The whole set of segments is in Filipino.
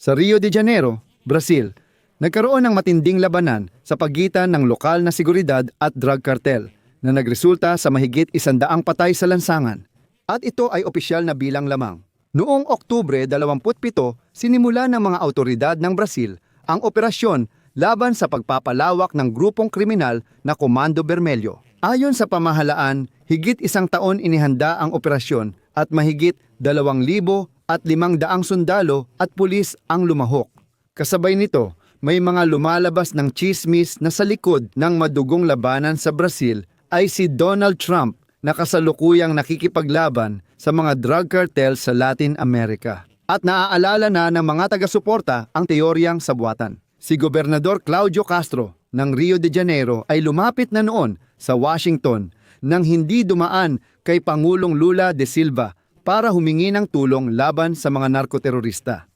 Sa Rio de Janeiro, Brazil, nagkaroon ng matinding labanan sa pagitan ng lokal na seguridad at drug cartel na nagresulta sa mahigit isandaang patay sa lansangan. At ito ay opisyal na bilang lamang. Noong Oktubre 27, sinimula ng mga autoridad ng Brazil ang operasyon laban sa pagpapalawak ng grupong kriminal na Komando Bermelyo. Ayon sa pamahalaan, higit isang taon inihanda ang operasyon at mahigit dalawang libo at limang daang sundalo at pulis ang lumahok. Kasabay nito, may mga lumalabas ng chismis na sa likod ng madugong labanan sa Brazil ay si Donald Trump na kasalukuyang nakikipaglaban sa mga drug cartel sa Latin America. At naaalala na ng mga taga-suporta ang teoryang sabuatan. Si Gobernador Claudio Castro ng Rio de Janeiro ay lumapit na noon sa Washington nang hindi dumaan kay Pangulong Lula de Silva para humingi ng tulong laban sa mga narkoterorista.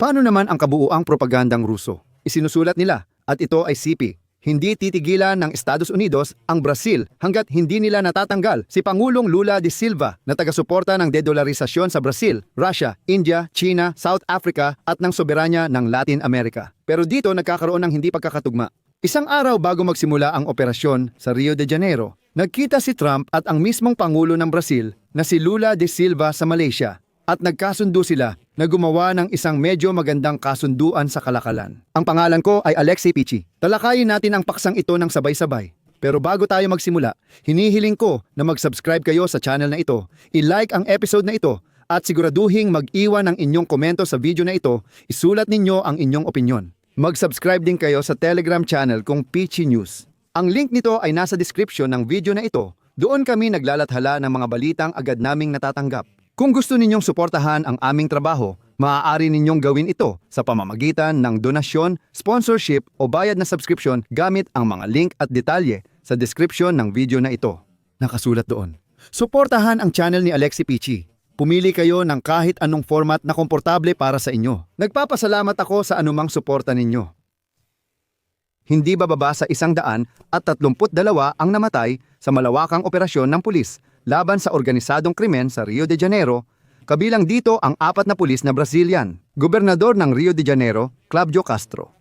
Paano naman ang kabuuang propagandang Ruso? Isinusulat nila at ito ay sipi. Hindi titigilan ng Estados Unidos ang Brazil hanggat hindi nila natatanggal si Pangulong Lula de Silva na taga-suporta ng dedolarisasyon sa Brazil, Russia, India, China, South Africa at ng soberanya ng Latin America. Pero dito nagkakaroon ng hindi pagkakatugma. Isang araw bago magsimula ang operasyon sa Rio de Janeiro, nagkita si Trump at ang mismong Pangulo ng Brazil na si Lula de Silva sa Malaysia at nagkasundo sila na gumawa ng isang medyo magandang kasunduan sa kalakalan. Ang pangalan ko ay Alexei Pichi. Talakayin natin ang paksang ito ng sabay-sabay. Pero bago tayo magsimula, hinihiling ko na mag-subscribe kayo sa channel na ito, i-like ang episode na ito, at siguraduhing mag-iwan ng inyong komento sa video na ito, isulat ninyo ang inyong opinyon. Mag-subscribe din kayo sa Telegram channel kong Pichi News. Ang link nito ay nasa description ng video na ito. Doon kami naglalathala ng mga balitang agad naming natatanggap. Kung gusto ninyong suportahan ang aming trabaho, maaari ninyong gawin ito sa pamamagitan ng donasyon, sponsorship o bayad na subscription gamit ang mga link at detalye sa description ng video na ito. Nakasulat doon. Suportahan ang channel ni Alexi Pichi. Pumili kayo ng kahit anong format na komportable para sa inyo. Nagpapasalamat ako sa anumang suporta ninyo. Hindi bababa sa isang daan at tatlumput dalawa ang namatay sa malawakang operasyon ng pulis laban sa organisadong krimen sa Rio de Janeiro, kabilang dito ang apat na pulis na Brazilian, gobernador ng Rio de Janeiro, Claudio Castro.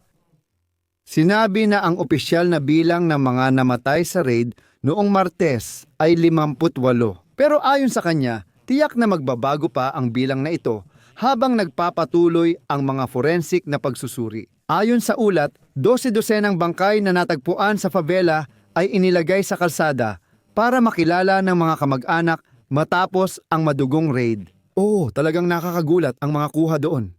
Sinabi na ang opisyal na bilang ng mga namatay sa raid noong Martes ay 58. Pero ayon sa kanya, tiyak na magbabago pa ang bilang na ito habang nagpapatuloy ang mga forensic na pagsusuri. Ayon sa ulat, 12 dosenang bangkay na natagpuan sa favela ay inilagay sa kalsada para makilala ng mga kamag-anak matapos ang madugong raid. Oo, talagang nakakagulat ang mga kuha doon.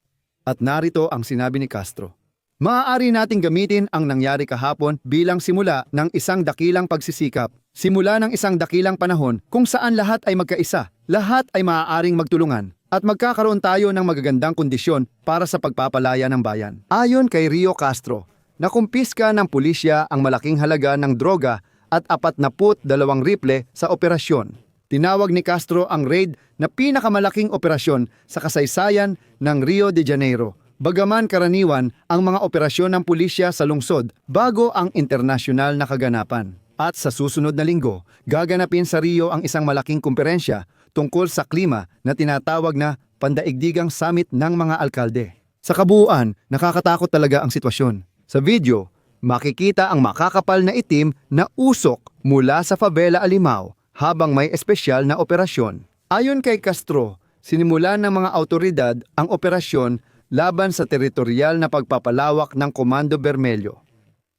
At narito ang sinabi ni Castro. Maaari nating gamitin ang nangyari kahapon bilang simula ng isang dakilang pagsisikap. Simula ng isang dakilang panahon kung saan lahat ay magkaisa, lahat ay maaaring magtulungan, at magkakaroon tayo ng magagandang kondisyon para sa pagpapalaya ng bayan. Ayon kay Rio Castro, nakumpiska ng pulisya ang malaking halaga ng droga at apat na put dalawang riple sa operasyon. Tinawag ni Castro ang raid na pinakamalaking operasyon sa kasaysayan ng Rio de Janeiro. Bagaman karaniwan ang mga operasyon ng pulisya sa lungsod bago ang internasyonal na kaganapan. At sa susunod na linggo, gaganapin sa Rio ang isang malaking kumperensya tungkol sa klima na tinatawag na Pandaigdigang Summit ng mga Alkalde. Sa kabuuan, nakakatakot talaga ang sitwasyon. Sa video, makikita ang makakapal na itim na usok mula sa favela Alimao habang may espesyal na operasyon. Ayon kay Castro, sinimulan ng mga autoridad ang operasyon laban sa teritorial na pagpapalawak ng Komando Bermelyo.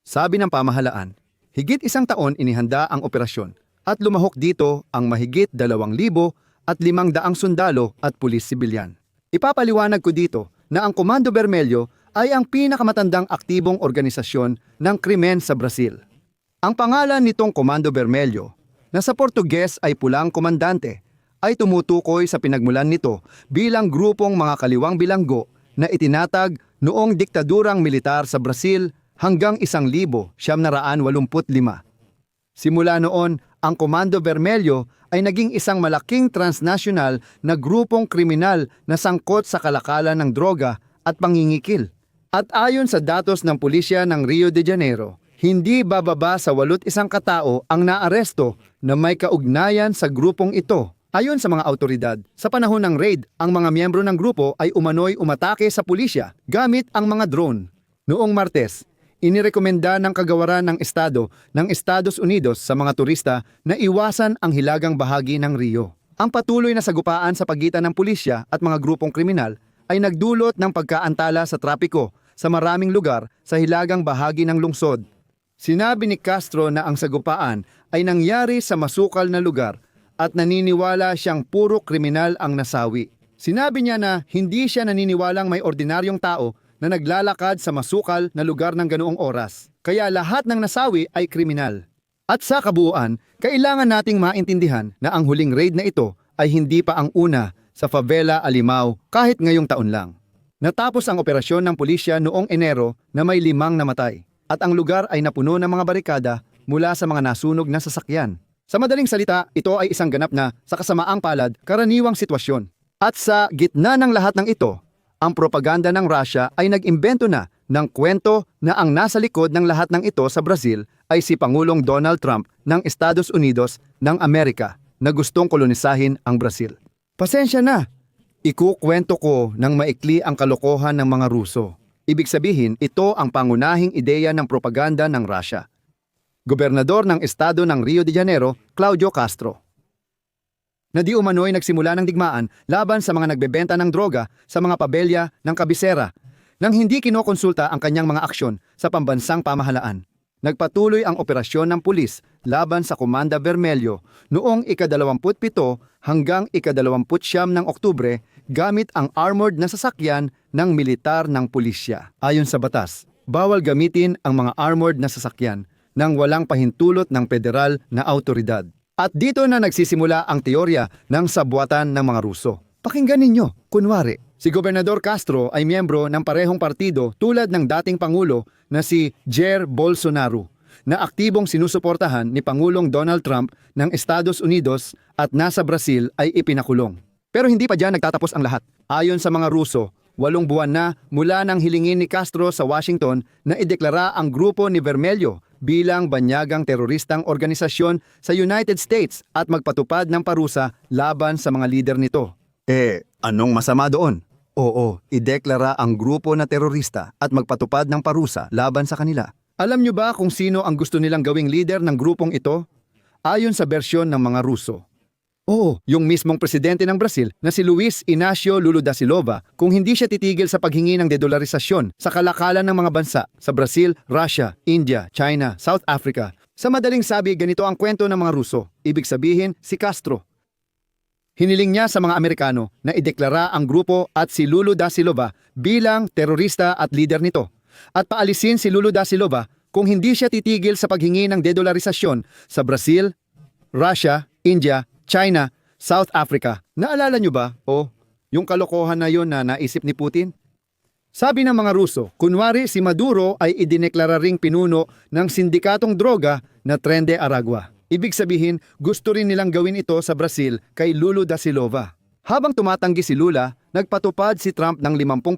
Sabi ng pamahalaan, higit isang taon inihanda ang operasyon at lumahok dito ang mahigit dalawang libo at limang daang sundalo at pulis sibilyan. Ipapaliwanag ko dito na ang Komando Bermelyo ay ang pinakamatandang aktibong organisasyon ng krimen sa Brazil. Ang pangalan nitong Komando Bermelyo, na sa Portuges ay pulang komandante, ay tumutukoy sa pinagmulan nito bilang grupong mga kaliwang bilanggo na itinatag noong diktadurang militar sa Brazil hanggang 1985. Simula noon, ang Komando Bermelyo ay naging isang malaking transnational na grupong kriminal na sangkot sa kalakalan ng droga at pangingikil. At ayon sa datos ng pulisya ng Rio de Janeiro, hindi bababa sa walot isang katao ang naaresto na may kaugnayan sa grupong ito Ayon sa mga autoridad, sa panahon ng raid, ang mga miyembro ng grupo ay umano'y umatake sa pulisya gamit ang mga drone. Noong Martes, inirekomenda ng kagawaran ng Estado ng Estados Unidos sa mga turista na iwasan ang hilagang bahagi ng Rio. Ang patuloy na sagupaan sa pagitan ng pulisya at mga grupong kriminal ay nagdulot ng pagkaantala sa trapiko sa maraming lugar sa hilagang bahagi ng lungsod. Sinabi ni Castro na ang sagupaan ay nangyari sa masukal na lugar at naniniwala siyang puro kriminal ang nasawi. Sinabi niya na hindi siya naniniwalang may ordinaryong tao na naglalakad sa masukal na lugar ng ganoong oras. Kaya lahat ng nasawi ay kriminal. At sa kabuuan, kailangan nating maintindihan na ang huling raid na ito ay hindi pa ang una sa favela Alimao kahit ngayong taon lang. Natapos ang operasyon ng pulisya noong Enero na may limang namatay at ang lugar ay napuno ng mga barikada mula sa mga nasunog na sasakyan. Sa madaling salita, ito ay isang ganap na, sa kasamaang palad, karaniwang sitwasyon. At sa gitna ng lahat ng ito, ang propaganda ng Russia ay nag-imbento na ng kwento na ang nasa likod ng lahat ng ito sa Brazil ay si Pangulong Donald Trump ng Estados Unidos ng Amerika na gustong kolonisahin ang Brazil. Pasensya na, ikukwento ko ng maikli ang kalokohan ng mga Ruso. Ibig sabihin, ito ang pangunahing ideya ng propaganda ng Russia. Gobernador ng Estado ng Rio de Janeiro, Claudio Castro. Na di umano'y nagsimula ng digmaan laban sa mga nagbebenta ng droga sa mga pabelya ng kabisera nang hindi kinokonsulta ang kanyang mga aksyon sa pambansang pamahalaan. Nagpatuloy ang operasyon ng pulis laban sa Komanda Vermelyo noong ika-27 hanggang ika-29 ng Oktubre gamit ang armored na sasakyan ng militar ng pulisya. Ayon sa batas, bawal gamitin ang mga armored na sasakyan nang walang pahintulot ng federal na autoridad. At dito na nagsisimula ang teorya ng sabuatan ng mga Ruso. Pakinggan ninyo, kunwari, si Gobernador Castro ay miyembro ng parehong partido tulad ng dating Pangulo na si Jair Bolsonaro na aktibong sinusuportahan ni Pangulong Donald Trump ng Estados Unidos at nasa Brazil ay ipinakulong. Pero hindi pa dyan nagtatapos ang lahat. Ayon sa mga Ruso, walong buwan na mula nang hilingin ni Castro sa Washington na ideklara ang grupo ni Vermelyo bilang banyagang teroristang organisasyon sa United States at magpatupad ng parusa laban sa mga lider nito. Eh, anong masama doon? Oo, ideklara ang grupo na terorista at magpatupad ng parusa laban sa kanila. Alam nyo ba kung sino ang gusto nilang gawing leader ng grupong ito? Ayon sa bersyon ng mga Ruso. Oo, yung mismong presidente ng Brazil na si Luis Inacio Lula da Silva kung hindi siya titigil sa paghingi ng dedolarisasyon sa kalakalan ng mga bansa sa Brazil, Russia, India, China, South Africa. Sa madaling sabi, ganito ang kwento ng mga Ruso. Ibig sabihin, si Castro. Hiniling niya sa mga Amerikano na ideklara ang grupo at si Lulu da Silva bilang terorista at leader nito. At paalisin si Lulu da Silva kung hindi siya titigil sa paghingi ng dedolarisasyon sa Brazil, Russia, India, China, South Africa. Naalala nyo ba? O, yung kalokohan na yon na naisip ni Putin? Sabi ng mga Ruso, kunwari si Maduro ay idineklara ring pinuno ng sindikatong droga na Trende Aragua. Ibig sabihin, gusto rin nilang gawin ito sa Brazil kay Lulu da Silva. Habang tumatanggi si Lula, nagpatupad si Trump ng 50%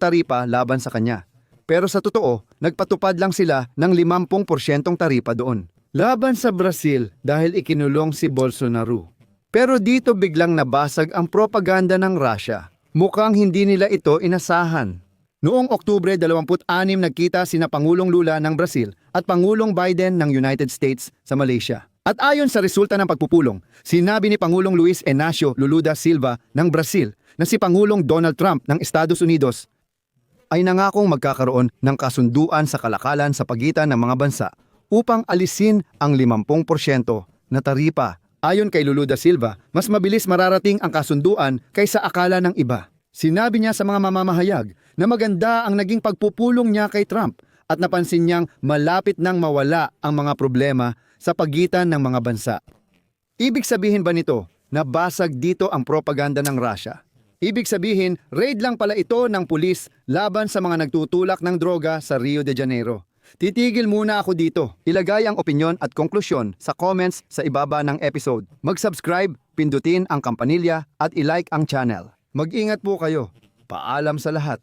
taripa laban sa kanya. Pero sa totoo, nagpatupad lang sila ng 50% taripa doon. Laban sa Brazil dahil ikinulong si Bolsonaro. Pero dito biglang nabasag ang propaganda ng Russia. Mukhang hindi nila ito inasahan. Noong Oktubre 26 nagkita sina Pangulong Lula ng Brazil at Pangulong Biden ng United States sa Malaysia. At ayon sa resulta ng pagpupulong, sinabi ni Pangulong Luis Enacio Luluda Silva ng Brazil na si Pangulong Donald Trump ng Estados Unidos ay nangakong magkakaroon ng kasunduan sa kalakalan sa pagitan ng mga bansa upang alisin ang 50% na taripa. Ayon kay Luluda Silva, mas mabilis mararating ang kasunduan kaysa akala ng iba. Sinabi niya sa mga mamamahayag na maganda ang naging pagpupulong niya kay Trump at napansin niyang malapit nang mawala ang mga problema sa pagitan ng mga bansa. Ibig sabihin ba nito na basag dito ang propaganda ng Russia? Ibig sabihin, raid lang pala ito ng pulis laban sa mga nagtutulak ng droga sa Rio de Janeiro. Titigil muna ako dito. Ilagay ang opinyon at konklusyon sa comments sa ibaba ng episode. Mag-subscribe, pindutin ang kampanilya at ilike ang channel. Mag-ingat po kayo. Paalam sa lahat.